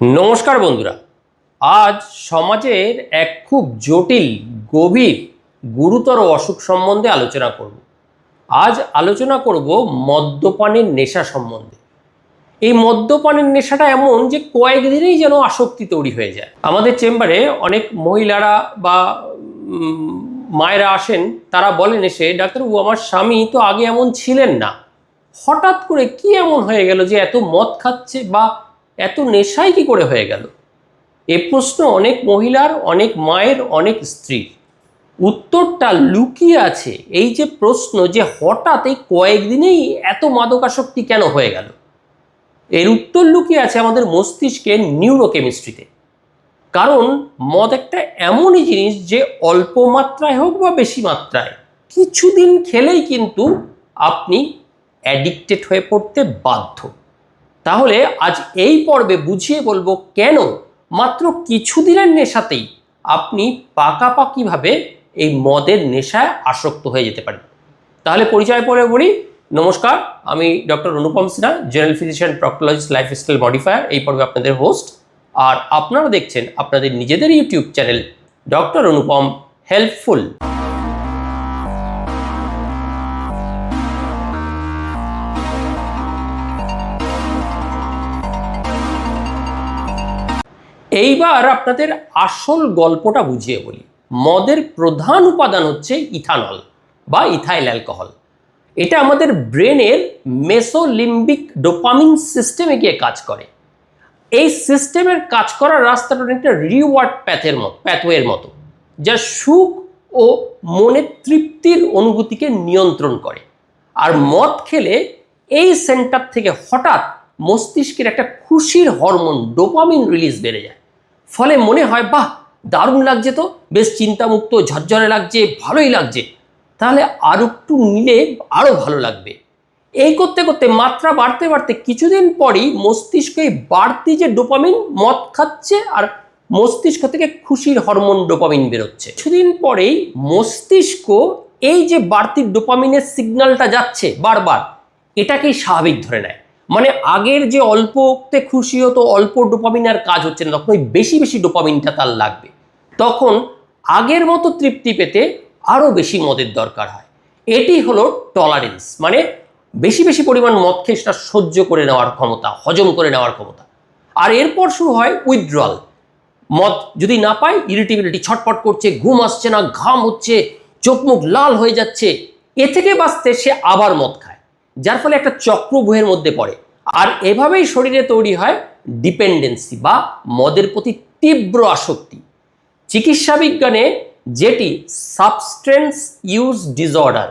নমস্কার বন্ধুরা। আজ সমাজের এক খুব জটিল, গভীর, গুরুতর অসুখ সম্বন্ধে আলোচনা করব। আজ আলোচনা করব মদ্যপানের নেশা সম্বন্ধে। এই মদ্যপানের নেশাটা এমন যে কয়েকদিনেই যেন আসক্তি তৈরি হয়ে যায়। আমাদের চেম্বারে অনেক মহিলারা বা মায়েরা আসেন, তারা বলেন এসে, ডাক্তারবাবু, আমার স্বামী তো আগে এমন ছিলেন না। হঠাৎ করে কি এমন হয়ে গেল যে এত মদ খাচ্ছে বা এত নেশাই কি করে হয়ে গেল? এ প্রশ্ন অনেক মহিলার, অনেক মায়ের, অনেক স্ত্রীর। উত্তরটা লুকিয়ে আছে এই যে প্রশ্ন যে হঠাৎ এই কয়েকদিনেই এত মাদকাসক্তি কেন হয়ে গেল? এর উত্তর লুকিয়ে আছে আমাদের মস্তিষ্কের নিউরোকেমিস্ট্রিতে কারণ মদ একটা এমনই জিনিস যে অল্প মাত্রায় হোক বা বেশি মাত্রায়, কিছুদিন খেলেই কিন্তু আপনি অ্যাডিক্টেড হয়ে পড়তে বাধ্য। তাহলে আজ এই পর্বে বুঝিয়ে বলব কেন মাত্র কিছুদিনের নেশাতেই আপনি পাকাপাকিভাবে এই মদের নেশায় আসক্ত হয়ে যেতে পারেন। তাহলে পরিচয় পরে বলি। নমস্কার, আমি doctor Anupam Sinha general physician proctologist lifestyle modifier এই পর্বে আপনাদের হোস্ট আর আপনারা দেখছেন আপনাদের নিজেদের YouTube channel doctor Anupam helpful এইবার আপনাদের আসল গল্পটা বুঝিয়ে বলি। মদের প্রধান উপাদান হচ্ছে ইথানল বা ইথাইল অ্যালকোহল। এটা আমাদের ব্রেনের মেসোলিম্বিক ডোপামিন সিস্টেমে গিয়ে কাজ করে। এই সিস্টেমের কাজ করার রাস্তাটা অনেকটা রিওয়ার্ড প্যাথের মতো প্যাথওয়ের মতো, যা সুখ ও মনের তৃপ্তির অনুভূতিকে নিয়ন্ত্রণ করে। আর মদ খেলে এই সেন্টার থেকে হঠাৎ মস্তিষ্কের একটা খুশির হরমোন ডোপামিন রিলিজ বেড়ে যায়। ফলে মনে হয়, বাহ, দারুণ লাগছে তো, বেশ চিন্তামুক্ত, ঝরঝরে লাগছে, ভালোই লাগছে। তাহলে আরও একটু নিলে আরও ভালো লাগবে। এই করতে করতে মাত্রা বাড়তে বাড়তে কিছুদিন পরই মস্তিষ্কে বাড়তি যে ডোপামিন মদ খাচ্ছে আর মস্তিষ্ক থেকে খুশির হরমোন ডোপামিন বেরোচ্ছে। কিছুদিন পরেই মস্তিষ্ক এই যে বাড়তি ডোপামিনের সিগন্যালটা যাচ্ছে বারবার, এটাকেই স্বাভাবিক ধরে নেয়। মানে আগের যে অল্পতে খুশি হতো, অল্প ডোপামিন আর কাজ হচ্ছে না, তখন ওই বেশি বেশি ডোপামিনটা তার লাগবে। তখন আগের মতো তৃপ্তি পেতে আরও বেশি মদের দরকার হয়। এটি হলো টলারেন্স মানে বেশি বেশি পরিমাণ মদ খেয়ে সেটা সহ্য করে নেওয়ার ক্ষমতা, হজম করে নেওয়ার ক্ষমতা। আর এরপর শুরু হয় উইথড্রল মদ যদি না পায় ইরিটেবিলিটি ছটপট করছে, ঘুম আসছে না, ঘাম হচ্ছে, চোখ মুখ লাল হয়ে যাচ্ছে, এ থেকে বাঁচতে সে আবার মদ খায়। যার ফলে একটা চক্র চক্রবুহের মধ্যে পড়ে। আর এভাবেই শরীরে তৈরি হয় ডিপেন্ডেন্সি বা মদের প্রতি তীব্র আসক্তি। চিকিৎসা বিজ্ঞানে যেটি সাবস্টেন্স ইউজ ডিসঅর্ডার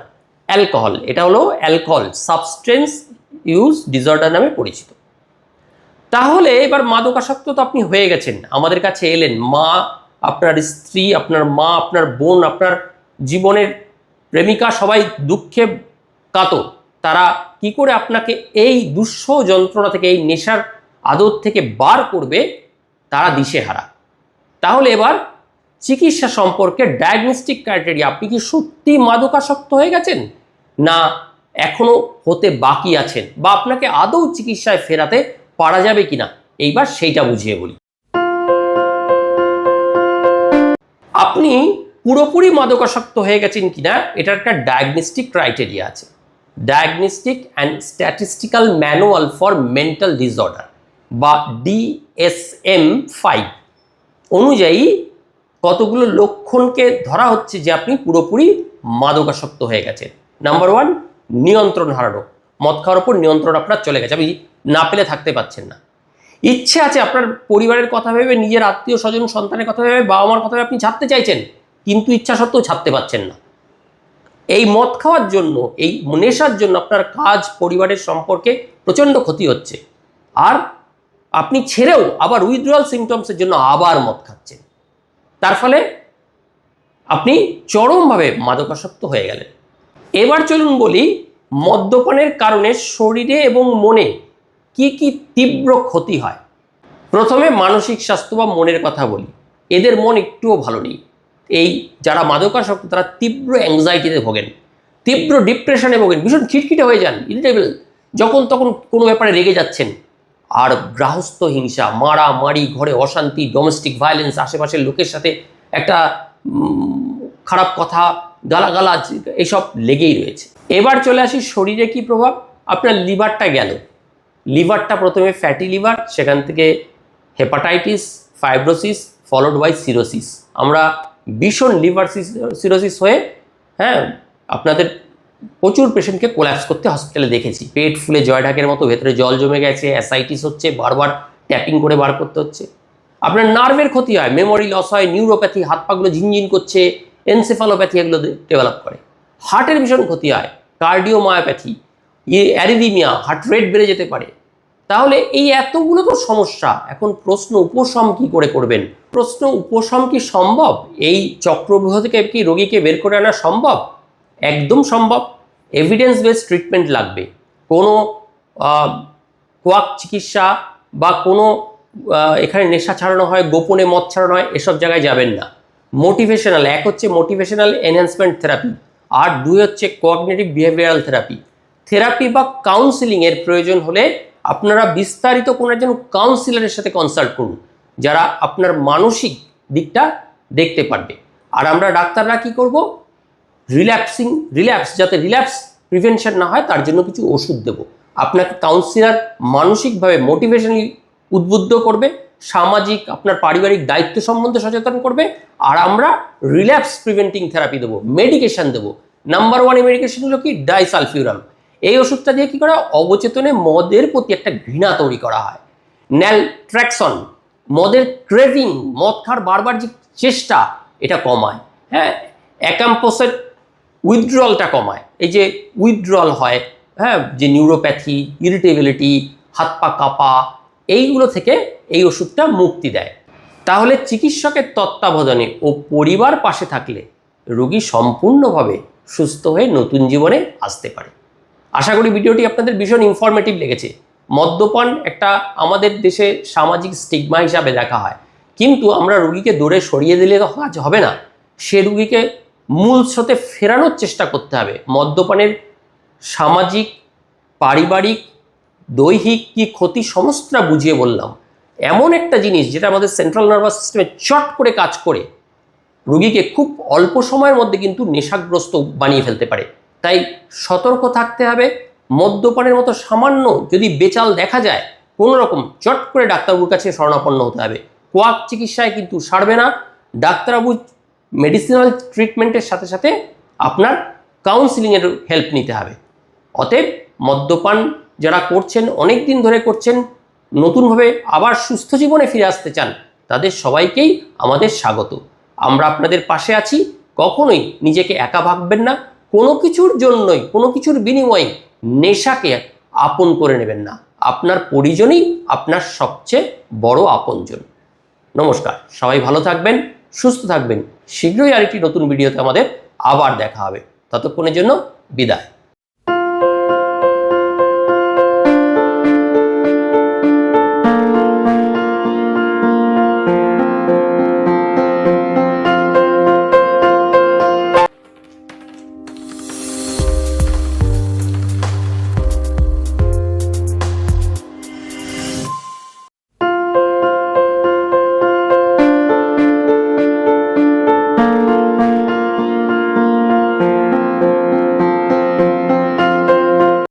অ্যালকোহল এটা হলো অ্যালকোহল সাবস্টেন্স ইউজ ডিসঅর্ডার নামে পরিচিত। তাহলে এবার মাদকাসক্ত তো আপনি হয়ে গেছেন। আমাদের কাছে এলেন মা, আপনার স্ত্রী, আপনার মা, আপনার বোন, আপনার জীবনের প্রেমিকা সবাই দুঃখে কাতর। তারা কি করে আপনাকে এই দুঃস যন্ত্রণা থেকে, এই নেশার আদর থেকে বার করবে? তারা দিশেহারা। তাহলে এবার চিকিৎসা সম্পর্কে ডায়াগনস্টিক ক্রাইটেরিয়া আপনি কি সত্যি মাদকাসক্ত হয়ে গেছেন? না, এখনও হতে বাকি আছেন বা আপনাকে আদৌ চিকিৎসায় ফেরাতে পারা যাবে কিনা? এইবার সেইটা বুঝিয়ে বলি। আপনি পুরোপুরি মাদকাসক্ত হয়ে গেছেন কিনা? এটার একটা ডায়াগনস্টিক ক্রাইটেরিয়া আছে। Diagnostic and statistical manual for mental disorder বা ডিএসএম ফাইভ অনুযায়ী কতগুলো লক্ষণকে ধরা হচ্ছে যে আপনি পুরোপুরি মাদকাসক্ত হয়ে গেছেন। নাম্বার ওয়ান নিয়ন্ত্রণ হারানো। মদ খাওয়ার উপর নিয়ন্ত্রণ আপনার চলে গেছে। আপনি না পেলে থাকতে পারছেন না। ইচ্ছে আছে আপনার পরিবারের কথা ভেবে, নিজের আত্মীয় স্বজন, সন্তানের কথা ভেবে বাবা মার কথা ভেবে আপনি ছাড়তে চাইছেন, কিন্তু ইচ্ছা সত্ত্বেও ছাড়তে পারছেন না। এই মদ খাওয়ার জন্য, এই নেশার জন্য আপনার কাজ, পরিবারের সম্পর্কে প্রচণ্ড ক্ষতি হচ্ছে। আর আপনি ছেড়েও আবার উইথড্রয়াল সিমটমসের জন্য আবার মদ খাচ্ছেন। তার ফলে আপনি চরমভাবে মাদকাসক্ত হয়ে গেলেন। এবার চলুন বলি, মদ্যপানের কারণে শরীরে এবং মনে কি কি তীব্র ক্ষতি হয়? প্রথমে মানসিক স্বাস্থ্য বা মনের কথা বলি। এদের মন একটুও ভালো নেই। এই যারা মাদকাসক্ত, তারা তীব্র অ্যাংজাইটিতে ভোগেন, তীব্র ডিপ্রেশনে ভোগেন, ভীষণ খিটখিটে হয়ে যান ইরিটেবল যখন তখন কোনো ব্যাপারে রেগে যাচ্ছেন। আর গ্রাহস্থ হিংসা, মারামারি, ঘরে অশান্তি ডোমেস্টিক ভায়োলেন্স আশেপাশের লোকের সাথে একটা খারাপ কথা, গালাগালাজ, এসব লেগেই রয়েছে। এবার চলে আসি শরীরে কি প্রভাব? আপনার লিভারটা গেল। লিভারটা প্রথমে ফ্যাটি লিভার সেখান থেকে hepatitis fibrosis followed by cirrhosis আমরা ভীষণ লিভার সিরোসিস হয়ে হ্যাঁ আপনাদের প্রচুর পেশেন্টকে কোল্যাপস করতে হসপিটালে দেখেছি। পেট ফুলে জয় ঢাকের মতো, ভেতরে জল জমে গেছে অ্যাসাইটিস হচ্ছে, বারবার ট্যাপিং করে বার করতে হচ্ছে। আপনার নার্ভের ক্ষতি হয় মেমোরি লস হয় নিউরোপ্যাথি হাত পাগুলো ঝিনঝিন করছে এনসেফালোপ্যাথি এগুলো ডেভেলপ করে। হার্টের ভীষণ ক্ষতি হয় কার্ডিওমায়োপ্যাথি ইয়ে অ্যারিদিমিয়া হার্ট রেট বেড়ে যেতে পারে। তাহলে এই এতগুলো তো সমস্যা। এখন প্রশ্ন উপশম কি করে করবেন? প্রশ্ন উপশম কি সম্ভব? এই চক্রব্যূহ থেকে কি রোগীকে বের করে আনা সম্ভব? একদম সম্ভব। এভিডেন্স বেস ট্রিটমেন্ট লাগবে। কোনো কোয়াক চিকিৎসা বা কোনো এখানে নেশা ছাড়ানো হয়, গোপনে মদ ছাড়ানো হয়, এসব জায়গায় যাবেন না। মোটিভেশনাল এক হচ্ছে মোটিভেশনাল এনহ্যান্সমেন্ট থেরাপি আর দুই হচ্ছে কোঅগনেটিভ বিহেভিয়ারাল থেরাপি থেরাপি বা কাউন্সিলিং এর প্রয়োজন হলে আপনারা বিস্তারিত কোনো একজন কাউন্সিলরের সাথে কনসাল্ট করুন, যারা আপনার মানসিক দিকটা দেখতে পারবে। আর আমরা ডাক্তাররা কি করব? রিল্যাপসিং রিল্যাপস যাতে রিল্যাপস প্রিভেনশন না হয়, তার জন্য কিছু ওষুধ দেবো। আপনাকে কাউন্সিলার মানসিকভাবে মোটিভেশনালি উদ্বুদ্ধ করবে, সামাজিক, আপনার পারিবারিক দায়িত্ব সম্বন্ধে সচেতন করবে, আর আমরা রিল্যাপস প্রিভেন্টিং থেরাপি দেবো মেডিকেশন দেবো। নাম্বার ওয়ান মেডিকেশন হলো কি? ডাইসালফিউরাম এই ওষুধটা দিয়ে কি করা অবচেতনে মদের প্রতি একটা ঘৃণা তৈরি করা হয়। ন্যাল ন্যালট্র্যাকশন মদের ক্রেভিং মদ খাওয়ার বারবার যে চেষ্টা, এটা কমায়। হ্যাঁ অ্যাকাম্পোসেট উইথড্রলটা কমায়। এই যে উইথড্রল হয় হ্যাঁ যে নিউরোপ্যাথি ইরিটেবিলিটি হাত পা কাঁপা, এইগুলো থেকে এই ওষুধটা মুক্তি দেয়। তাহলে চিকিৎসকের তত্ত্বাবধানে ও পরিবার পাশে থাকলে রোগী সম্পূর্ণভাবে সুস্থ হয়ে নতুন জীবনে আসতে পারে। আশা করি ভিডিওটি আপনাদের ভীষণ ইনফরমেটিভ লেগেছে। মদ্যপান একটা আমাদের দেশে সামাজিক স্টিগমা হিসাবে দেখা হয়। কিন্তু আমরা রুগীকে দূরে সরিয়ে দিলে তো কাজ হবে না। সে রুগীকে মূল স্রোতে ফেরানোর চেষ্টা করতে হবে। মদ্যপানের সামাজিক, পারিবারিক, দৈহিক কি ক্ষতি সমস্তটা বুঝিয়ে বললাম। এমন একটা জিনিস যেটা আমাদের সেন্ট্রাল নার্ভাস সিস্টেমে চট করে কাজ করে। রুগীকে খুব অল্প সময়ের মধ্যে কিন্তু নেশাগ্রস্ত বানিয়ে ফেলতে পারে। তাই সতর্ক থাকতে হবে। মদ্যপানের মতো সামান্য যদি বেচাল দেখা যায় কোনো রকম চট করে ডাক্তারবাবুর কাছে শরণাপন্ন হতে হবে। কোয়াক চিকিৎসায় কিন্তু সারবে না। ডাক্তারবাবু মেডিসিনাল ট্রিটমেন্টের সাথে সাথে আপনার কাউন্সিলিংয়ের হেল্প নিতে হবে। অতএব মদ্যপান যারা করছেন অনেক দিন ধরে করছেন, নতুনভাবে আবার সুস্থ জীবনে ফিরে আসতে চান, তাদের সবাইকেই আমাদের স্বাগত। আমরা আপনাদের পাশে আছি, কখনোই নিজেকে একা ভাববেন না। কোনো কিছুর জন্যই, কোনো কিছুর বিনিময়ে নেশাকে আপন করে নেবেন না। আপনার পরিজনই আপনার সবচেয়ে বড় আপনজন। নমস্কার, সবাই ভালো থাকবেন, সুস্থ থাকবেন। শীঘ্রই আরেকটি নতুন ভিডিওতে আমাদের আবার দেখা হবে। ততক্ষণের জন্য বিদায়।